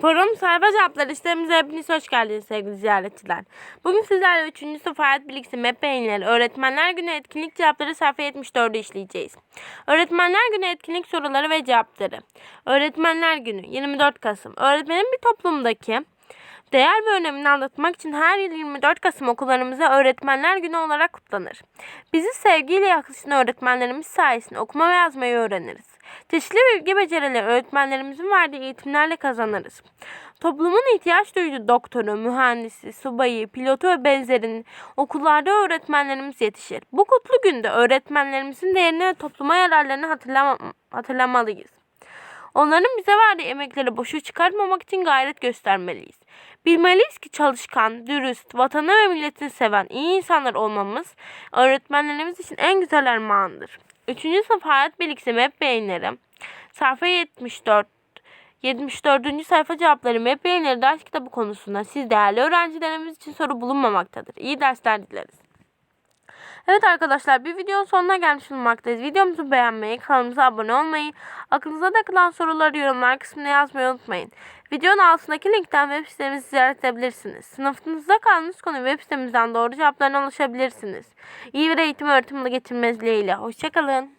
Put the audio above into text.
Forum sayfa cevapları listemize hepiniz hoş geldiniz sevgili ziyaretçiler. Bugün sizlerle 3. sınıf hayat bilgisi MEP beyinleri öğretmenler günü etkinlik cevapları sayfa 74'ü işleyeceğiz. Öğretmenler günü etkinlik soruları ve cevapları. Öğretmenler günü 24 Kasım. Öğretmenin bir toplumdaki Değer ve önemini anlatmak için her yıl 24 Kasım okullarımızda Öğretmenler Günü olarak kutlanır. Bizi sevgiyle yaklaşan öğretmenlerimiz sayesinde okuma ve yazmayı öğreniriz. Çeşitli bilgi becerileri öğretmenlerimizin verdiği eğitimlerle kazanırız. Toplumun ihtiyaç duyduğu doktoru, mühendisi, subayı, pilotu ve benzerini okullarda öğretmenlerimiz yetişir. Bu kutlu günde öğretmenlerimizin değerini ve topluma yararlarını hatırlama, hatırlamalıyız. Onların bize verdiği emekleri boşa çıkartmamak için gayret göstermeliyiz. Bilmeliyiz ki çalışkan, dürüst, vatanı ve milletini seven iyi insanlar olmamız öğretmenlerimiz için en güzel armağandır. 3. sınıf hayat bilgisi MEP beyinleri sayfa 74 74. sayfa cevapları MEP beyinleri ders kitabı konusunda siz değerli öğrencilerimiz için soru bulunmamaktadır. İyi dersler dileriz. Evet arkadaşlar bir videonun sonuna gelmiş bulunmaktayız. Videomuzu beğenmeyi, kanalımıza abone olmayı, aklınıza takılan soruları yorumlar kısmına yazmayı unutmayın. Videonun altındaki linkten web sitemizi ziyaret edebilirsiniz. Sınıfınızda kaldığınız konu web sitemizden doğru cevaplarına ulaşabilirsiniz. İyi bir eğitim öğretimle geçirmeniz dileğiyle. Hoşçakalın.